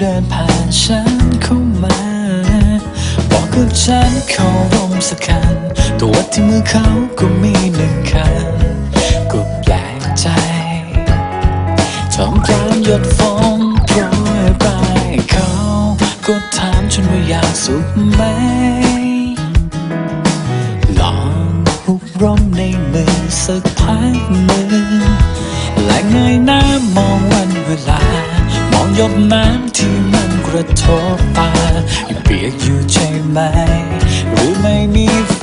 เดินผ่านฉันเข้ามา บอกกับฉันเขอร่มสักคันตัวที่มือเขาก็มีหนึ่งคันก็แปลกใจทอมกลามหยดฟองโปรยปลเขาก็ถามฉันว่าอยากสุขไหม ลองหุบรมในมือสักพักหนึ่งและเงยหน้ามองวันเวลา หยดน้ำที่มันกระทบตายังเปียกอยู่ใช่ไหม หรือไม่มีฝ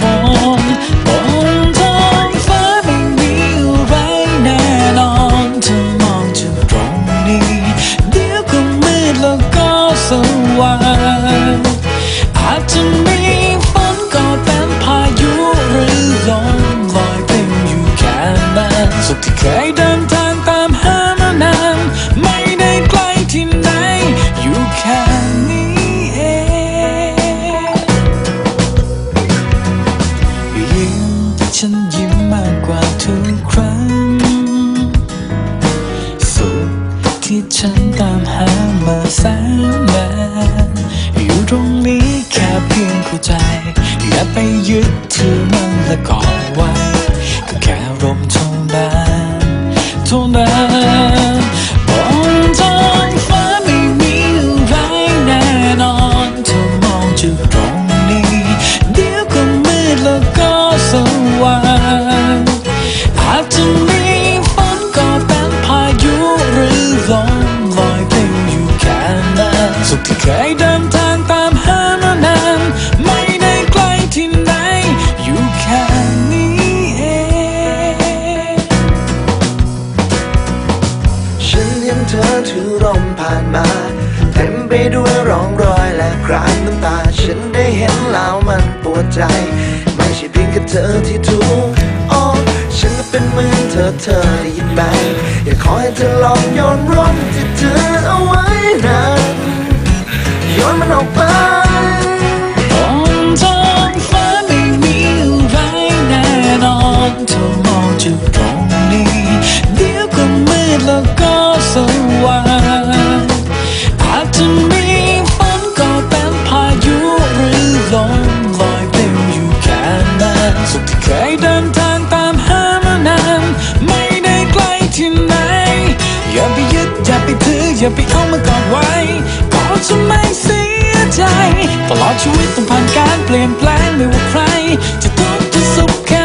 นบนท้องฟ้าไม่มีอะไรแน่นอนถ้ามองจากตรงนี้ เดี๋ยวก็มืดแล้วก็สว่างอาจจะมีฝนก็เป็น รงนี้แค่เพียงเข้าใจ อย่าไปยึดถือมันและกอดไว้ ก็แค่ลมเท่านั้นเท่านั้น มา เต็มไปด้วยร่องรอยและคราบน้ำตา ฉันได้เห็นแล้วมันปวดใจ ไม่ใช่เพียงแค่เธอที่ถูกอ๋อฉันก็เป็นเหมือนเธอเธอได้ยินไหมอยากขอให้เธอลองโยนร่มที่เธอเอาไว้นั้นโยนมันออกไปบนท้องฟ้าไม่มีอะไรแน่นอนถ้ามองจา ไปถืออย่าไปเอามากอดไว้ก็จะไม่เสียใจ ตลอดชีวิตต้องผ่านการเปลี่ยนแปลงไม่ว่าใคร จะทุกข์จะสุขแค่